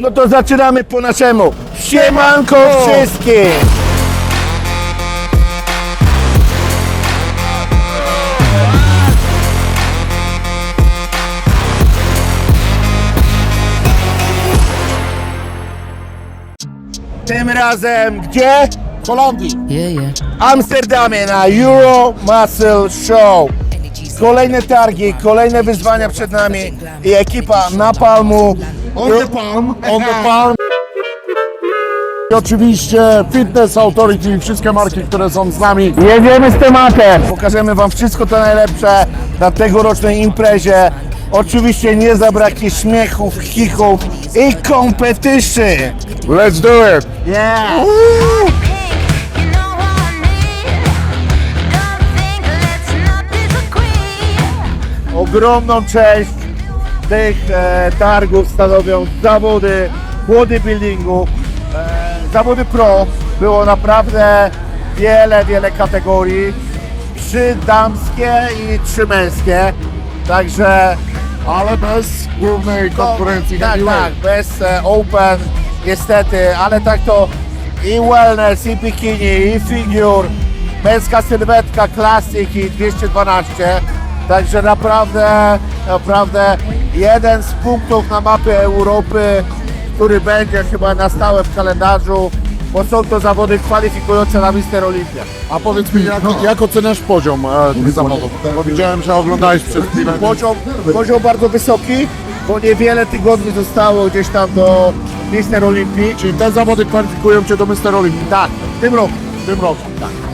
No to zaczynamy po naszemu. Siemanko wszystkim! Tym razem gdzie? W Holandii. Yeah, yeah. Amsterdamie na Euro Muscle Show. Kolejne targi, kolejne wyzwania przed nami i ekipa Napalmu. On the palm, on the palm. I oczywiście Fitness Authority i wszystkie marki, które są z nami. Jedziemy z tematem. Pokażemy Wam wszystko to najlepsze na tegorocznej imprezie. Oczywiście nie zabraknie śmiechów, chichów i competition. Let's do it! Yeah! You Ogromną część tych e, targów stanowią zawody bodybuildingu, e, zawody pro. Było naprawdę wiele, wiele kategorii. Trzy damskie i trzy męskie. Także Ale bez głównej konkurencji tak, tak, heavyweight. bez e, open niestety, ale tak to i wellness, i bikini, i figure, męska sylwetka, classic i 212. Także naprawdę, naprawdę jeden z punktów na mapie Europy, który będzie chyba na stałe w kalendarzu, bo są to zawody kwalifikujące na Mister Olimpia. A powiedz mi, jak, jak oceniasz poziom e, tych zawodów? Bo widziałem, że oglądałeś przez chwilę. Poziom, poziom bardzo wysoki, bo niewiele tygodni zostało gdzieś tam do Mister Olimpii. Czyli te zawody kwalifikują Cię do Mister Olympii. Tak, w tym roku. W tym roku. Tak.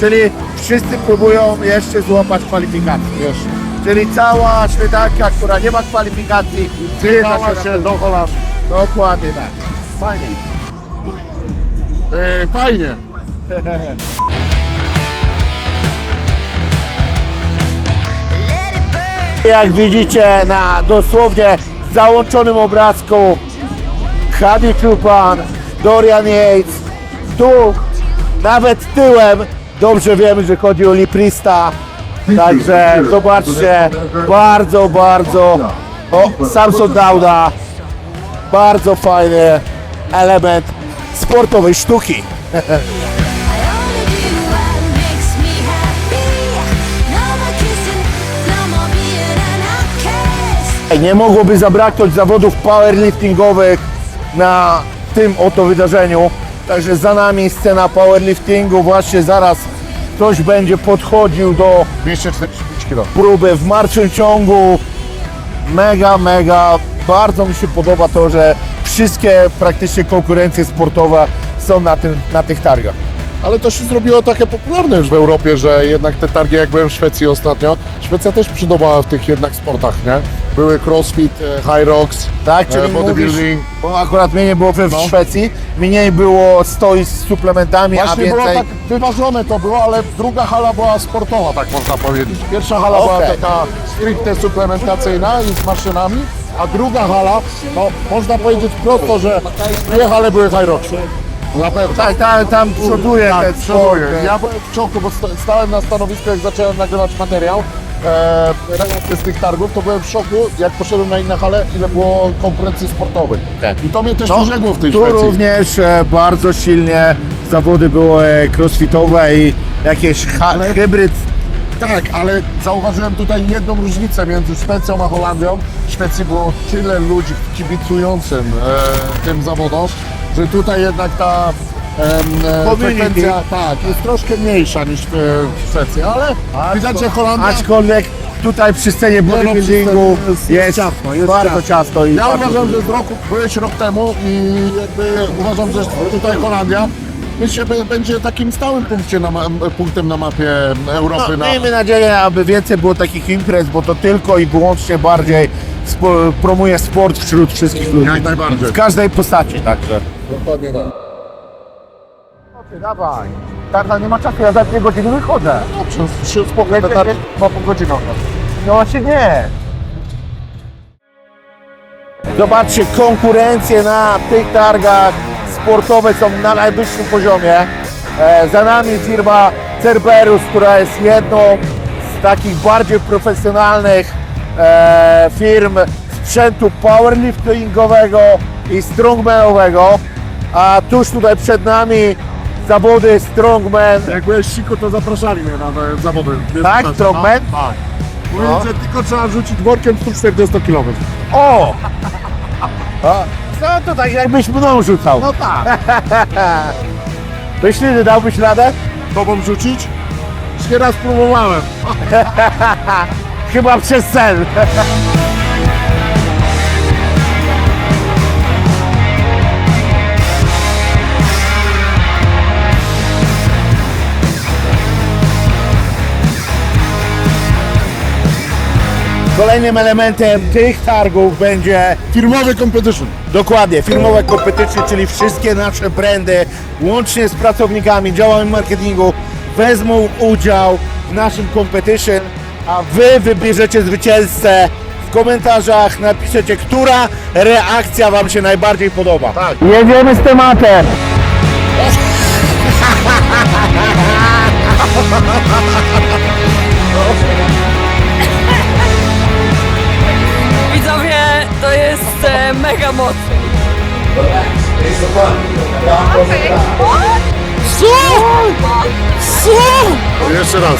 Czyli wszyscy próbują jeszcze złapać kwalifikacje. Wiesz, Czyli cała śmietanka, która nie ma kwalifikacji, Dała się do Holandii. Dokładnie tak. Fajnie. E, fajnie. Jak widzicie na dosłownie załączonym obrazku Hadi Chupan, Dorian Yates, tu nawet tyłem dobrze wiemy, że chodzi o Liprista. Także zobaczcie, bardzo, bardzo o, Samson Dauda, bardzo fajny element sportowej sztuki. Nie mogłoby zabraknąć zawodów powerliftingowych na tym oto wydarzeniu. Także za nami scena powerliftingu. Właśnie zaraz ktoś będzie podchodził do 245 kg. próby w martwym ciągu. Mega, mega. Bardzo mi się podoba to, że wszystkie praktycznie konkurencje sportowe są na, tym, na tych targach. Ale to się zrobiło takie popularne już w Europie, że jednak te targi, jak byłem w Szwecji ostatnio, Szwecja też przydobała w tych jednak sportach, nie? Były crossfit, e, high rocks, Tak, e, czyli mówisz, bodybuilding. bo akurat mnie nie było w No. Szwecji, mniej było stoi z suplementami, a Właśnie było więcej... tak wyważone to było, ale druga hala była sportowa, tak można powiedzieć. Pierwsza hala była Okej. taka stricte suplementacyjna i z maszynami, a druga hala, no można powiedzieć prosto, że dwie hale były high rocksy. Na pewno. Tak, tam, tam przoduje Tak, ten. Ja byłem w szoku, bo sta- stałem na stanowisku, jak zacząłem nagrywać materiał e, relacje z tych targów, to byłem w szoku, jak poszedłem na inne hale, ile było konkurencji sportowych. Tak. I to mnie też No, urzekło w tej Tu Szwecji. również e, bardzo silnie zawody były e, crossfitowe i jakieś ha- hybryd. Tak, ale zauważyłem tutaj jedną różnicę między Szwecją a Holandią. W Szwecji było tyle ludzi kibicującym e, tym zawodom, że tutaj jednak ta em, e, Community. frekwencja tak, jest troszkę mniejsza niż w, w Szwecji, ale widać, że Holandia... Aczkolwiek tutaj przy scenie no, przy bodybuildingu scenie jest- jest, ciasno, jest bardzo ciasno. ciasno. i Ja bardzo uważam, że z roku, byłeś rok temu i jakby uważam, że tutaj Holandia myślę, że będzie takim stałym punkcie na, ma- punktem na mapie Europy. No, na, miejmy nadzieję, aby więcej było takich imprez, bo to tylko i wyłącznie bardziej spo, promuje sport wśród wszystkich ludzi. Jak najbardziej. W każdej postaci także. Dokładnie tak. Dawaj. Tarta nie ma czasu, ja za dwie godziny wychodzę. Dobrze, trzy spokojne targi. Ma pół godziny. No właśnie nie. Zobaczcie, konkurencje na tych targach sportowe są na najwyższym poziomie. E, za nami firma Cerberus, która jest jedną z takich bardziej profesjonalnych e, firm sprzętu powerliftingowego. i strongmanowego. A tuż tutaj przed nami zawody strongman. Jak byłeś siku, to zapraszali mnie na te zawody. Tak, też, strongman? no? Tak. Mówili, No. że tylko trzeba rzucić workiem 140 km. O! A, No to tak jakbyś mną rzucał. No tak. Myślisz, że dałbyś radę? Tobą rzucić? Już nieraz próbowałem. Chyba przez sen. Kolejnym elementem tych targów będzie Firmowy competition. Dokładnie, firmowe competition, czyli wszystkie nasze brandy, łącznie z pracownikami, działami marketingu, wezmą udział w naszym competition, a wy wybierzecie zwycięzcę. W komentarzach napiszecie, która reakcja wam się najbardziej podoba. Tak. Jedziemy z tematem. jest e, mega mocne. Jeszcze raz.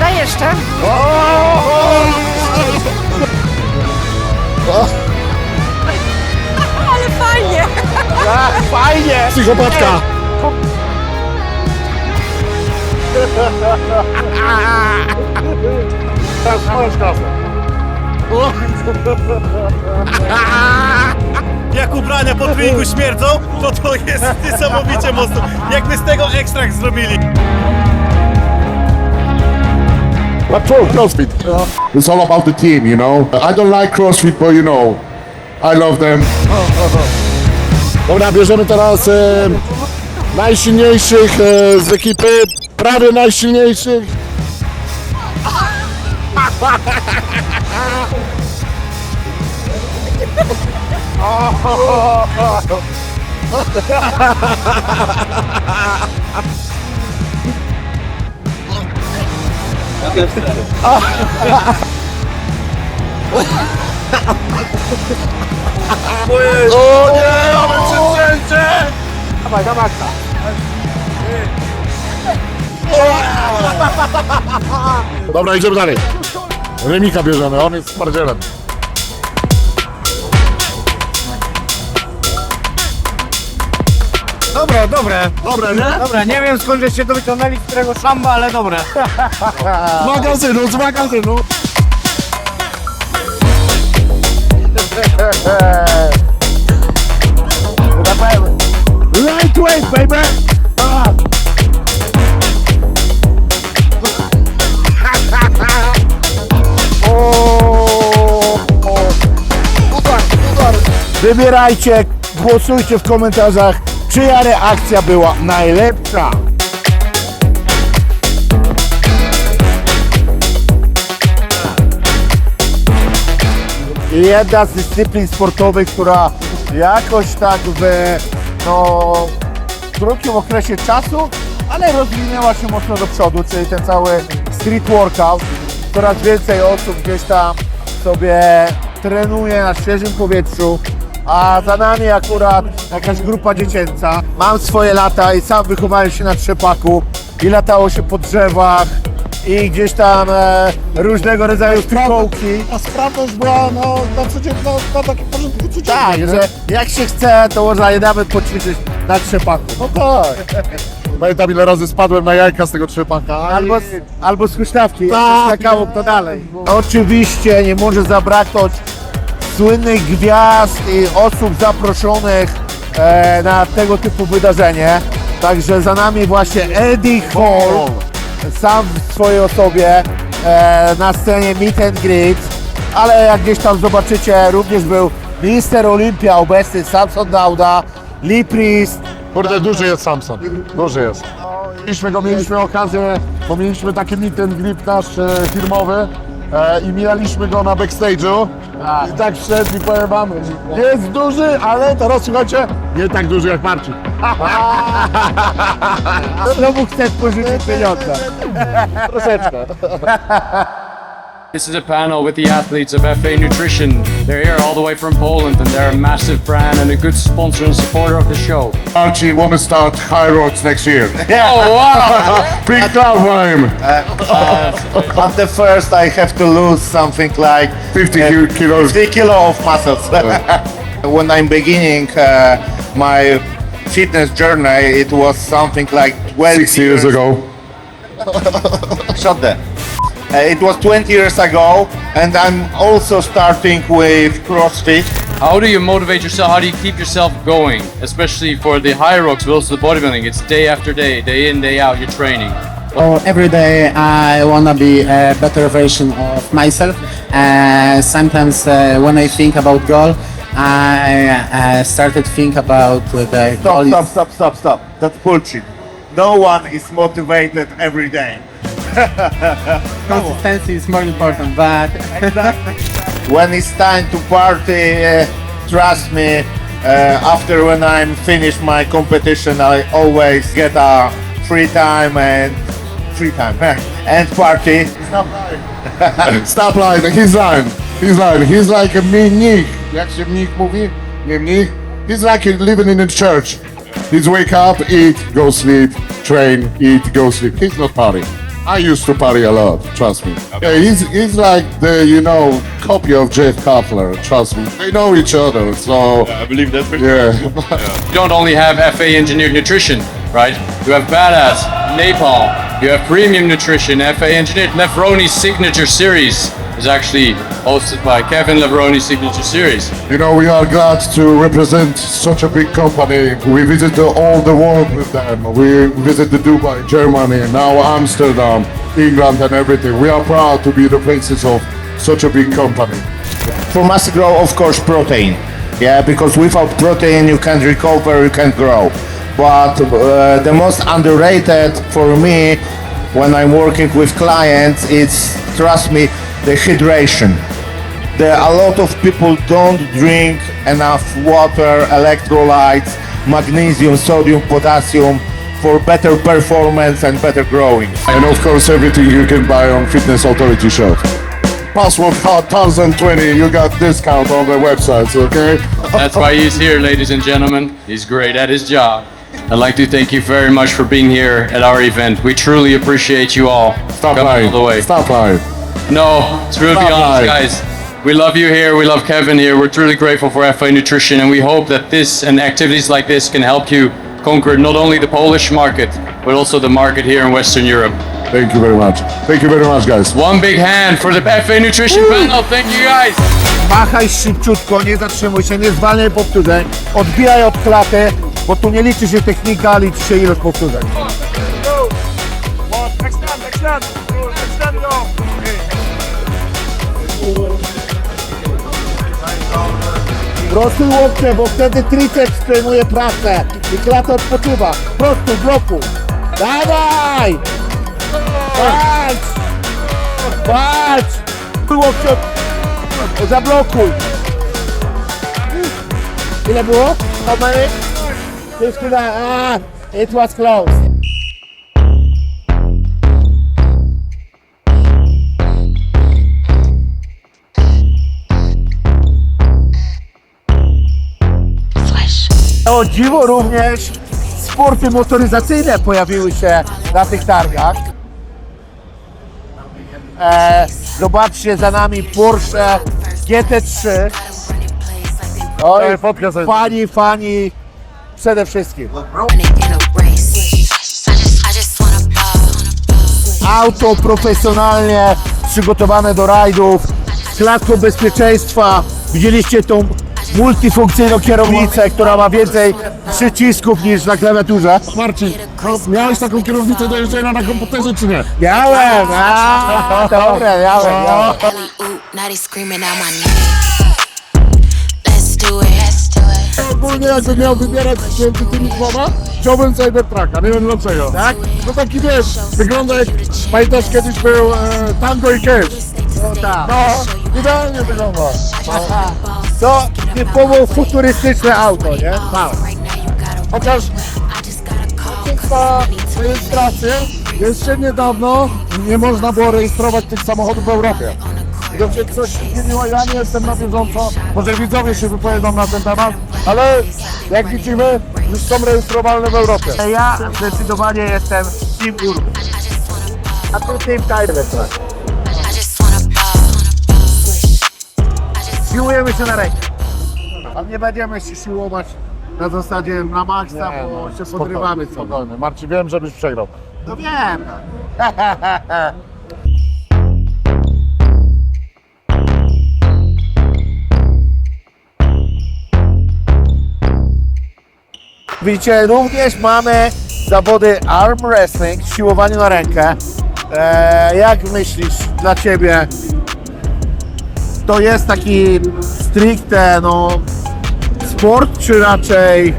Daj jeszcze. Ale Fajnie! Psychopatka. Teraz masz kasę. jak ubrania po treningu śmierdzą, to to jest niesamowicie mocno. Jakby z tego ekstrakt zrobili. But true, CrossFit. It's all about the team, you know. I don't like CrossFit, but you know, I love them. Dobra, bierzemy teraz e, najsilniejszych e, z ekipy, prawie najsilniejszych. O nie, mamy trzęsie! Dawaj, dawaj. Dobra, idziemy dalej. Remika bierzemy, on jest twardzielem. Dobre, dobre. Dobre, nie? Dobra, nie wiem skąd żeście to wyciągnęli z którego szamba, ale dobre. Z magazynu, z magazynu. Lightweight, baby! O, o. Wybierajcie, głosujcie w komentarzach, czyja reakcja była najlepsza. Jedna z dyscyplin sportowych, która jakoś tak w no, krótkim okresie czasu, ale rozwinęła się mocno do przodu, czyli ten cały street workout. Coraz więcej osób gdzieś tam sobie trenuje na świeżym powietrzu, a za nami akurat jakaś grupa dziecięca. Mam swoje lata i sam wychowałem się na trzepaku i latało się po drzewach i gdzieś tam e, różnego rodzaju fikołki. A sprawność była no, na codziennie, na, na takim porządku codziennym. Tak, nie? że jak się chce, to można je nawet poćwiczyć na trzepaku. No tak. Pamiętam ile razy spadłem na jajka z tego trzepaka. Albo z, albo z huśtawki, Tak. jak skakało kto dalej. Oczywiście nie może zabraknąć słynnych gwiazd i osób zaproszonych e, na tego typu wydarzenie. Także za nami właśnie Eddie Hall, sam w swojej osobie e, na scenie Meet and Greet, ale jak gdzieś tam zobaczycie, również był Mister Olympia obecny, Samson Dauda, Lee Priest, Kurde, duży jest Samson. Duży jest. Mieliśmy go, mieliśmy okazję, bo mieliśmy taki meet and grip nasz e, firmowy e, i mijaliśmy go na backstage'u. I tak wszedł i powiem wam, jest duży, ale teraz słuchajcie, nie tak duży jak Marcin. Znowu chcesz pożyczyć pieniądze. Troszeczkę. This is a panel with the athletes of FA Nutrition. They're here all the way from Poland and they're a massive brand and a good sponsor and supporter of the show. Marcin want to start High Roads next year. Oh wow! Big cloud for him. Uh, uh, at the first I have to lose something like 50 uh, ki- kilos. 50 kilo of muscles. when I'm beginning uh, my fitness journey, it was something like 12 Six years ago. Shut there. Uh, it was 20 years ago, and I'm also starting with CrossFit. How do you motivate yourself? How do you keep yourself going? Especially for the higher rocks, but also the bodybuilding. It's day after day, day in, day out, you're training. So every day I wanna be a better version of myself. Uh, sometimes uh, when I think about goal, I uh, started think about uh, the Stop, goal. is- stop, stop, stop, stop. That's bullshit. No one is motivated every day. Consistency is more important, but When it's time to party, uh, trust me, uh, after when I'm finished my competition, I always get a free time and free time and party. Stop lying, Stop lying. he's lying. He's lying. He's like a mnich. Jak się mnich mówi? Nie mnich? He's like living in a church. He's wake up, eat, go sleep, train, eat, go sleep. He's not party. I used to party a lot, trust me. Yeah, he's, he's like the, you know, copy of Jeff Kapler, trust me. They know each other, so... I believe that. Yeah. You don't only have FA engineered nutrition, right? You have Badass, Napalm, you have premium nutrition, FA engineered. Levroni's signature series is actually hosted by Kevin Levroni's signature series. You know, we are glad to represent such a big company. We visit all the world with them. We visit the Dubai, Germany, now Amsterdam, England and everything. We are proud to be the faces of such a big company. For muscle grow, of course, protein. Yeah, because without protein, you can't recover, you can't grow. But uh, the most underrated for me when I'm working with clients, it's trust me, the hydration. There a lot of people don't drink enough water, electrolytes, magnesium, sodium, potassium for better performance and better growing. And of course, everything you can buy on Fitness Authority shop. Password card 1020, you got discount on the websites, okay? That's why he's here, ladies and gentlemen. He's great at his job. I'd like to thank you very much for being here at our event. We truly appreciate you all. Stop coming lying. all the way. Stop lying. No, it's really Stop honest, lying. guys. We love you here. We love Kevin here. We're truly grateful for FA Nutrition, and we hope that this and activities like this can help you conquer not only the Polish market, but also the market here in Western Europe. Thank you very much. Thank you very much, guys. One big hand for the FA Nutrition panel. Thank you, guys. Machaj szybciutko, nie zatrzymuj się, nie zwalniaj powtórzeń, odbijaj od klaty, bo tu nie liczy się technika, liczy się ilość powtórzeń. Prostuj łokcie, bo wtedy triceps przejmuje pracę i klata odpoczywa. Prostuj, bloku. Dawaj! Walcz! Walcz! Łokcie Zablokuj! Ile było? How many? 59. Ah, it was close. O dziwo również sporty motoryzacyjne pojawiły się na tych targach. E, zobaczcie za nami Porsche GT3. Oj, fani, fani przede wszystkim. Auto profesjonalnie przygotowane do rajdów, z klatką bezpieczeństwa. Widzieliście tą multifunkcyjną kierownicę, która ma więcej przycisków niż na klawiaturze? Marcin, no, miałeś taką kierownicę do jeżdżenia na komputerze, czy nie? Miałem, a, dobre, miałem, miałem. Ogólnie jakbym miał wybierać między tymi dwoma, wziąłbym Cybertrucka, nie wiem dlaczego. Tak? No taki wiesz, wygląda jak, pamiętasz kiedyś był e, Tango i Cash. tak. No, idealnie wygląda. To typowo futurystyczne auto, nie? Tak. Chociaż Państwa rejestrację jeszcze niedawno nie można było rejestrować tych samochodów w Europie. Gdyby się coś zmieniło, ja nie jestem na bieżąco, może widzowie się wypowiedzą na ten temat, ale jak widzimy, już są rejestrowalne w Europie. Ja zdecydowanie jestem Team Urban. A tu Team Tyrell. Siłujemy się na rękę. A nie będziemy się siłować na zasadzie na maksa, bo się podrywamy co. Spokojnie. Marcin, wiem, żebyś przegrał. No wiem. Widzicie, również mamy zawody arm wrestling, siłowanie na rękę. E, jak myślisz dla Ciebie, to jest taki stricte no, sport, czy raczej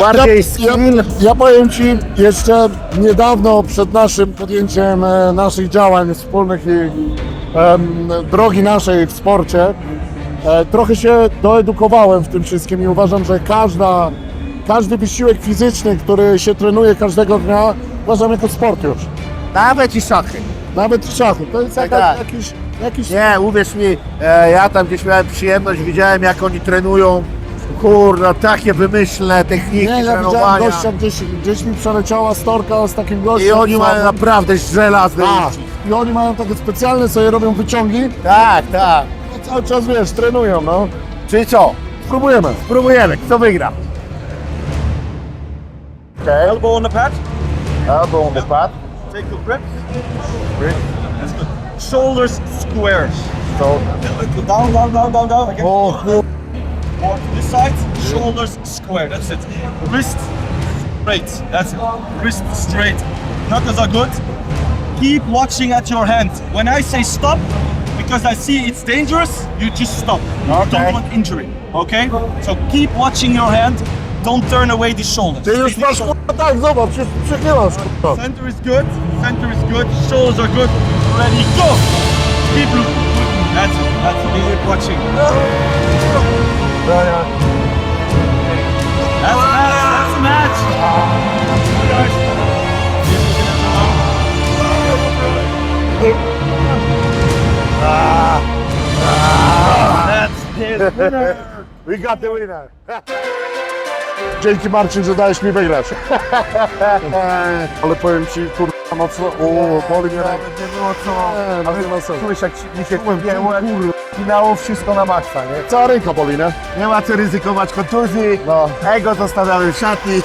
bardziej ja, skill? ja, ja powiem Ci, jeszcze niedawno przed naszym podjęciem e, naszych działań wspólnych i em, drogi naszej w sporcie, e, trochę się doedukowałem w tym wszystkim i uważam, że każda, każdy wysiłek fizyczny, który się trenuje każdego dnia, uważam jako sport już. Nawet i szachy. Nawet w szachu. To jest Tak, jakaś, tak. jakiś, jakiś Nie, uwierz mi, e, ja tam gdzieś miałem przyjemność, widziałem jak oni trenują. Kurde, takie wymyślne techniki Nie, ja widziałem trenowania. gościa, gdzieś, gdzieś mi przeleciała storka z takim gościem. I oni mają naprawdę żelazne Tak. I oni mają takie specjalne, sobie robią wyciągi Tak, tak. i cały czas, wiesz, trenują, no. Czyli co? Spróbujemy. Spróbujemy, kto wygra? Okay. Elbow on the pad. Elbow on the pad. Take a grip. Good. Shoulders square. So, Down, down, down, down, down. Again. O, chu- More to this side. Shoulders square. That's it. Wrist straight. That's it. Wrist straight. Knuckles are good. Keep watching at your hand. When I say stop, because I see it's dangerous, you just stop. You Okay. don't want injury. Okay? So keep watching your hand. Don't turn away the shoulders. ty już masz, short. kurwa, tak, zobacz, już przechylasz. Center is good. Center is good. Shoulders are good. Ready, go! Keep looking. That's it. That's it. Keep watching. That's a match. That's a match. Guys. Looking the. That's his winner. we got the winner. Dzięki Marcin, że dałeś mi wygrać. Ale powiem ci, kurwa, mocno, o, boli mnie ręka. Nie było co. Nie, no nie ma sensu. Czułeś jak ci- mi się wpięło, finało wszystko na maksa, nie? Cała ręka boli, nie? Nie ma co ryzykować kontuzji. No. Ego zostawiamy w szatni.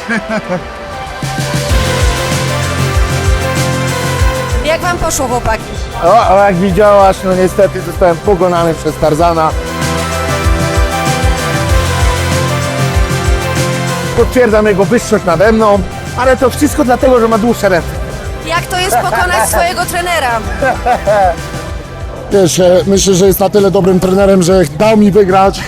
Jak wam poszło, chłopaki? O, a jak widziałaś, no niestety zostałem pogonany przez Tarzana. Potwierdzam jego wyższość nade mną, ale to wszystko dlatego, że ma dłuższe ręce. Jak to jest pokonać swojego trenera? Wiesz, e, myślę, że jest na tyle dobrym trenerem, że dał mi wygrać,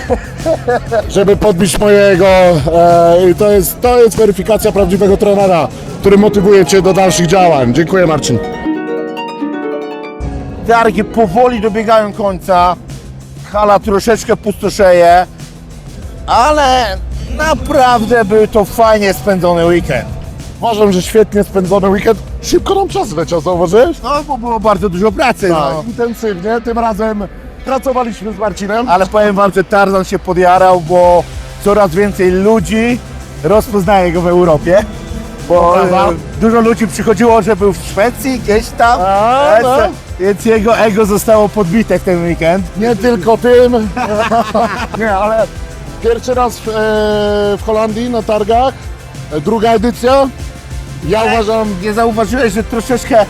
żeby podbić mojego. E, I to jest, to jest weryfikacja prawdziwego trenera, który motywuje cię do dalszych działań. Dziękuję Marcin. Targi powoli dobiegają końca. Hala troszeczkę pustoszeje, ale naprawdę był to fajnie spędzony weekend. Uważam, że świetnie spędzony weekend. Szybko nam czas leciał, zauważyłeś? No, bo było bardzo dużo pracy, Tak, no. intensywnie. Tym razem pracowaliśmy z Marcinem. Ale powiem wam, że Tarzan się podjarał, bo coraz więcej ludzi rozpoznaje go w Europie. Bo e, dużo ludzi przychodziło, że był w Szwecji, gdzieś tam. A, Więc, no. więc jego ego zostało podbite w ten weekend. Nie tylko tym. Nie, ale pierwszy raz w, e, w Holandii na targach. E, Druga edycja. Ja uważam, Nie zauważyłeś, że troszeczkę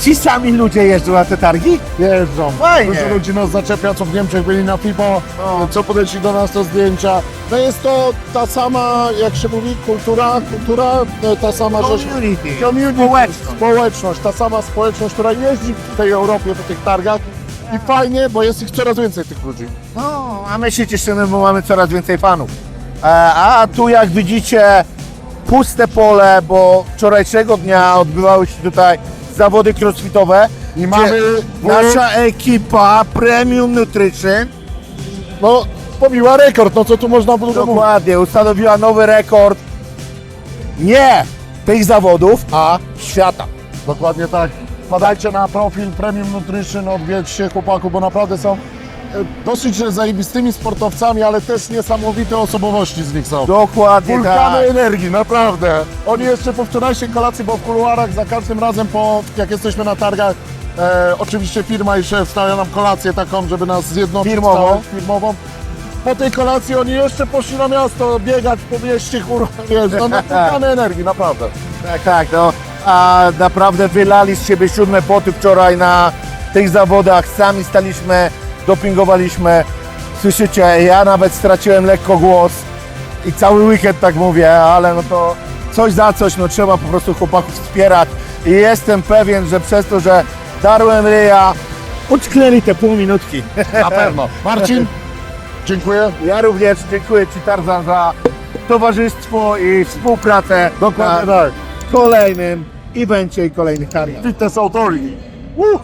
ci sami ludzie jeżdżą na te targi? jeżdżą. Fajnie. Dużo ludzi nas zaczepia, co w Niemczech byli na FIPO, No. co podeszli do nas do zdjęcia. No jest to ta sama, jak się mówi, kultura, kultura, e, ta sama rzecz. Community. Community, Społeczność. społeczność, ta sama społeczność, która jeździ w tej Europie po tych targach. I fajnie, bo jest ich coraz więcej tych ludzi. No, a my się cieszymy, bo mamy coraz więcej fanów. E, a tu jak widzicie puste pole, bo wczorajszego dnia odbywały się tutaj zawody crossfitowe, I mamy... Nasza ekipa Premium Nutrition No, pobiła rekord, no co tu można było mówić? dokładnie ustanowiła nowy rekord nie tych zawodów, a świata. Dokładnie tak. Wpadajcie na profil Premium Nutrition, odwiedźcie chłopaków, bo naprawdę są e, dosyć zajebistymi sportowcami, ale też niesamowite osobowości z nich są. Dokładnie Wulkany tak. energii, naprawdę. Oni jeszcze po wczorajszej kolacji, bo w kuluarach za każdym razem, po, jak jesteśmy na targach, e, oczywiście firma i szef stawia nam kolację taką, żeby nas zjednoczyć. Firmową. całą Firmową. Po tej kolacji oni jeszcze poszli na miasto, biegać po mieście, kurwa, wiesz, no wulkany energii, naprawdę. Tak, tak, no. A naprawdę wylali z siebie siódme poty wczoraj na tych zawodach. Sami staliśmy, dopingowaliśmy. Słyszycie, ja nawet straciłem lekko głos i cały weekend tak mówię, ale no to coś za coś, no trzeba po prostu chłopaków wspierać. I jestem pewien, że przez to, że darłem ryja, utknęli te pół minutki. Na pewno. Marcin, dziękuję. Ja również dziękuję Ci Tarzan za towarzystwo i współpracę Dokładnie tak. kolejnym i kolejnych targach. Fitness Authority. Woo!